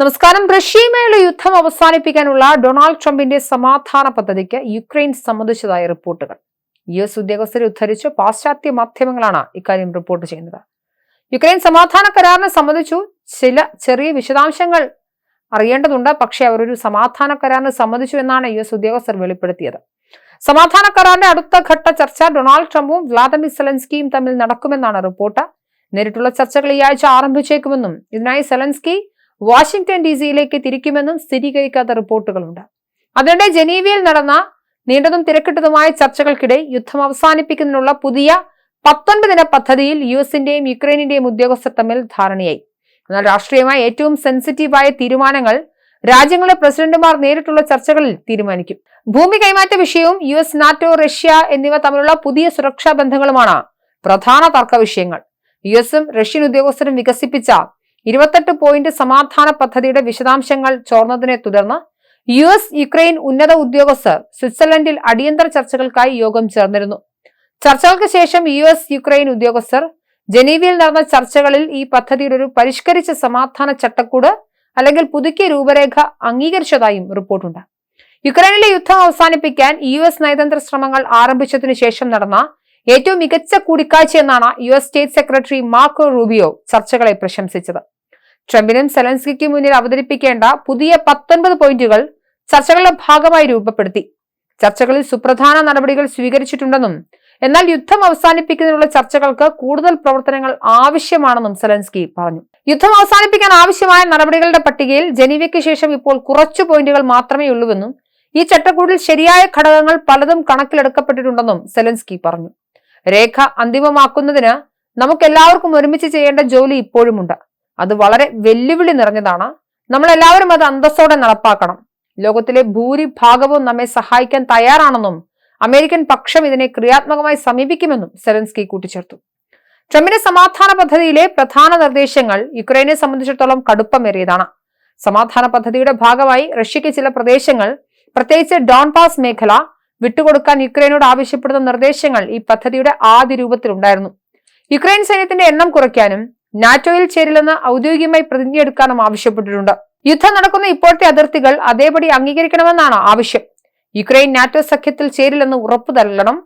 നമസ്കാരം. റഷ്യയുമായുള്ള യുദ്ധം അവസാനിപ്പിക്കാനുള്ള ഡൊണാൾഡ് ട്രംപിന്റെ സമാധാന പദ്ധതിക്ക് യുക്രൈൻ സമ്മതിച്ചതായ റിപ്പോർട്ടുകൾ. യു എസ് ഉദ്യോഗസ്ഥരെ ഉദ്ധരിച്ച് പാശ്ചാത്യ മാധ്യമങ്ങളാണ് ഇക്കാര്യം റിപ്പോർട്ട് ചെയ്യുന്നത്. യുക്രൈൻ സമാധാന കരാറിനെ സംബന്ധിച്ചു ചില ചെറിയ വിശദാംശങ്ങൾ അറിയേണ്ടതുണ്ട്. പക്ഷേ അവർ ഒരു സമാധാന കരാറിന് സംബന്ധിച്ചു എന്നാണ് യു എസ് ഉദ്യോഗസ്ഥർ വെളിപ്പെടുത്തിയത്. സമാധാന കരാറിന്റെ അടുത്ത ഘട്ട ചർച്ച ഡൊണാൾഡ് ട്രംപും വ്ളാദിമിർ സെലൻസ്കിയും തമ്മിൽ നടക്കുമെന്നാണ് റിപ്പോർട്ട്. നേരിട്ടുള്ള ചർച്ചകൾ ഈ ആഴ്ച ആരംഭിച്ചേക്കുമെന്നും ഇതിനായി സെലൻസ്കി വാഷിംഗ്ടൺ ഡി സിയിലേക്ക് തിരിക്കുമെന്നും സ്ഥിരീകരിക്കാത്ത റിപ്പോർട്ടുകളുണ്ട്. അതിനിടെ ജനീവയിൽ നടന്ന നീണ്ടതും തിരക്കിട്ടതുമായ ചർച്ചകൾക്കിടെ യുദ്ധം അവസാനിപ്പിക്കുന്നതിനുള്ള പുതിയ പത്തൊൻപതിന പദ്ധതിയിൽ യു എസിന്റെയും യുക്രൈനിന്റെയും ഉദ്യോഗസ്ഥർ തമ്മിൽ ധാരണയായി. എന്നാൽ രാഷ്ട്രീയമായി ഏറ്റവും സെൻസിറ്റീവായ തീരുമാനങ്ങൾ രാജ്യങ്ങളുടെ പ്രസിഡന്റുമാർ നേരിട്ടുള്ള ചർച്ചകളിൽ തീരുമാനിക്കും. ഭൂമി കൈമാറ്റ വിഷയവും യു എസ് നാറ്റോ റഷ്യ എന്നിവ തമ്മിലുള്ള പുതിയ സുരക്ഷാ ബന്ധങ്ങളുമാണ് പ്രധാന തർക്ക വിഷയങ്ങൾ. യു എസും റഷ്യൻ ഉദ്യോഗസ്ഥരും വികസിപ്പിച്ച ഇരുപത്തെട്ട് പോയിന്റ് സമാധാന പദ്ധതിയുടെ വിശദാംശങ്ങൾ ചോർന്നതിനെ തുടർന്ന് യു എസ് യുക്രൈൻ ഉന്നത ഉദ്യോഗസ്ഥർ സ്വിറ്റ്സർലൻഡിൽ അടിയന്തര ചർച്ചകൾക്കായി യോഗം ചേർന്നിരുന്നു. ചർച്ചകൾക്ക് ശേഷം യു എസ് യുക്രൈൻ ഉദ്യോഗസ്ഥർ ജനീവയിൽ നടന്ന ചർച്ചകളിൽ ഈ പദ്ധതിയുടെ ഒരു പരിഷ്കരിച്ച സമാധാന ചട്ടക്കൂട് അല്ലെങ്കിൽ പുതുക്കിയ രൂപരേഖ അംഗീകരിച്ചതായും റിപ്പോർട്ടുണ്ട്. യുക്രൈനിലെ യുദ്ധം അവസാനിപ്പിക്കാൻ യു എസ് നയതന്ത്ര ശ്രമങ്ങൾ ആരംഭിച്ചതിനു ശേഷം നടന്ന ഏറ്റവും മികച്ച കൂടിക്കാഴ്ച എന്നാണ് U S state secretary Marco Rubio ചർച്ചകളെ പ്രശംസിച്ചത്. ട്രംപിനും സെലൻസ്കിക്ക് മുന്നിൽ അവതരിപ്പിക്കേണ്ട പുതിയ പത്തൊൻപത് പോയിന്റുകൾ ചർച്ചകളുടെ ഭാഗമായി രൂപപ്പെടുത്തി. ചർച്ചകളിൽ സുപ്രധാന നടപടികൾ സ്വീകരിച്ചിട്ടുണ്ടെന്നും എന്നാൽ യുദ്ധം അവസാനിപ്പിക്കുന്നതിനുള്ള ചർച്ചകൾക്ക് കൂടുതൽ പ്രവർത്തനങ്ങൾ ആവശ്യമാണെന്നും സെലൻസ്കി പറഞ്ഞു. യുദ്ധം അവസാനിപ്പിക്കാൻ ആവശ്യമായ നടപടികളുടെ പട്ടികയിൽ ജനീവയ്ക്ക് ശേഷം ഇപ്പോൾ കുറച്ചു പോയിന്റുകൾ മാത്രമേ ഉള്ളൂവെന്നും ഈ ചട്ടക്കൂടിൽ ശരിയായ ഘടകങ്ങൾ പലതും കണക്കിലെടുക്കപ്പെട്ടിട്ടുണ്ടെന്നും സെലൻസ്കി പറഞ്ഞു. രേഖ അന്തിമമാക്കുന്നതിന് നമുക്കെല്ലാവർക്കും ഒരുമിച്ച് ചെയ്യേണ്ട ജോലി ഇപ്പോഴുമുണ്ട്. അത് വളരെ വെല്ലുവിളി നിറഞ്ഞതാണ്. നമ്മളെല്ലാവരും അത് അന്തസ്സോടെ നടപ്പാക്കണം. ലോകത്തിലെ ഭൂരിഭാഗവും നമ്മെ സഹായിക്കാൻ തയ്യാറാണെന്നും അമേരിക്കൻ പക്ഷം ഇതിനെ ക്രിയാത്മകമായി സമീപിക്കുമെന്നും സെലൻസ്കി കൂട്ടിച്ചേർത്തു. ട്രംപിന്റെ സമാധാന പദ്ധതിയിലെ പ്രധാന നിർദ്ദേശങ്ങൾ യുക്രൈനെ സംബന്ധിച്ചിടത്തോളം കടുപ്പമേറിയതാണ്. സമാധാന പദ്ധതിയുടെ ഭാഗമായി റഷ്യക്ക് ചില പ്രദേശങ്ങൾ പ്രത്യേകിച്ച് ഡോൺപാസ് മേഖല വിട്ടുകൊടുക്കാൻ യുക്രൈനോട് ആവശ്യപ്പെടുന്ന നിർദ്ദേശങ്ങൾ ഈ പദ്ധതിയുടെ ആദ്യ രൂപത്തിലുണ്ടായിരുന്നു യുക്രൈൻ സൈന്യത്തിന്റെ എണ്ണം കുറയ്ക്കാനും നാറ്റോയിൽ ചേരില്ലെന്ന് ഔദ്യോഗികമായി പ്രതിജ്ഞയെടുക്കാനും ആവശ്യപ്പെട്ടിട്ടുണ്ട്. യുദ്ധം നടക്കുന്ന ഇപ്പോഴത്തെ അതിർത്തികൾ അതേപടി അംഗീകരിക്കണമെന്നാണ് ആവശ്യം. യുക്രൈൻ നാറ്റോ സഖ്യത്തിൽ ചേരില്ലെന്ന് ഉറപ്പു നൽകണം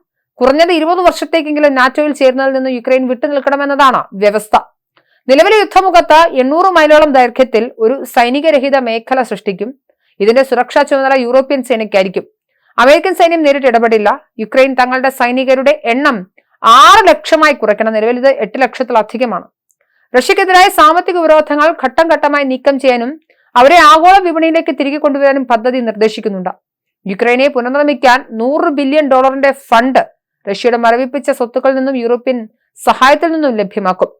കുറഞ്ഞത് ഇരുപത് വർഷത്തേക്കെങ്കിലും നാറ്റോയിൽ ചേരുന്നതിൽ നിന്ന് യുക്രൈൻ വിട്ടുനിൽക്കണമെന്നതാണ് വ്യവസ്ഥ. നിലവിലെ യുദ്ധമുഖത്ത് എണ്ണൂറ് മൈലോളം ദൈർഘ്യത്തിൽ ഒരു സൈനികരഹിത മേഖല സൃഷ്ടിക്കും. ഇതിന്റെ സുരക്ഷാ ചുമതല യൂറോപ്യൻ സേനയ്ക്കായിരിക്കും. അമേരിക്കൻ സൈന്യം നേരിട്ട് ഇടപെടില്ല. യുക്രൈൻ തങ്ങളുടെ സൈനികരുടെ എണ്ണം ആറ് ലക്ഷമായി കുറയ്ക്കണം. നിലവിൽ ഇത് എട്ട് ലക്ഷത്തിലധികമാണ്. റഷ്യക്കെതിരായ സാമ്പത്തിക വിരോധങ്ങൾ ഘട്ടം ഘട്ടമായി നീക്കം ചെയ്യാനും അവരെ ആഗോള വിപണിയിലേക്ക് തിരികെ കൊണ്ടുവരാനും പദ്ധതി നിർദ്ദേശിക്കുന്നുണ്ട്. യുക്രൈനെ പുനർനിർമ്മിക്കാൻ നൂറ് ബില്യൺ ഡോളറിന്റെ ഫണ്ട് റഷ്യയുടെ മരവിപ്പിച്ച സ്വത്തുക്കളിൽ നിന്നും യൂറോപ്യൻ സഹായത്തിൽ നിന്നും ലഭ്യമാക്കും.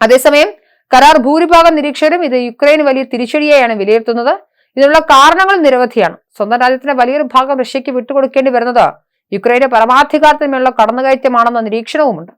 അതേസമയം കരാർ ഭൂരിഭാഗം നിരീക്ഷകരും ഇത് യുക്രൈന് വലിയ തിരിച്ചടിയായാണ് വിലയിരുത്തുന്നത്. ഇതിനുള്ള കാരണങ്ങൾ നിരവധിയാണ്. സ്വന്തം രാജ്യത്തിന്റെ വലിയൊരു ഭാഗം റഷ്യക്ക് വിട്ടുകൊടുക്കേണ്ടി വരുന്നത് യുക്രൈന്റെ പരമാധികാരത്തിന്മേലുള്ള കടന്നുകയറ്റമാണെന്ന നിരീക്ഷണവുമുണ്ട്.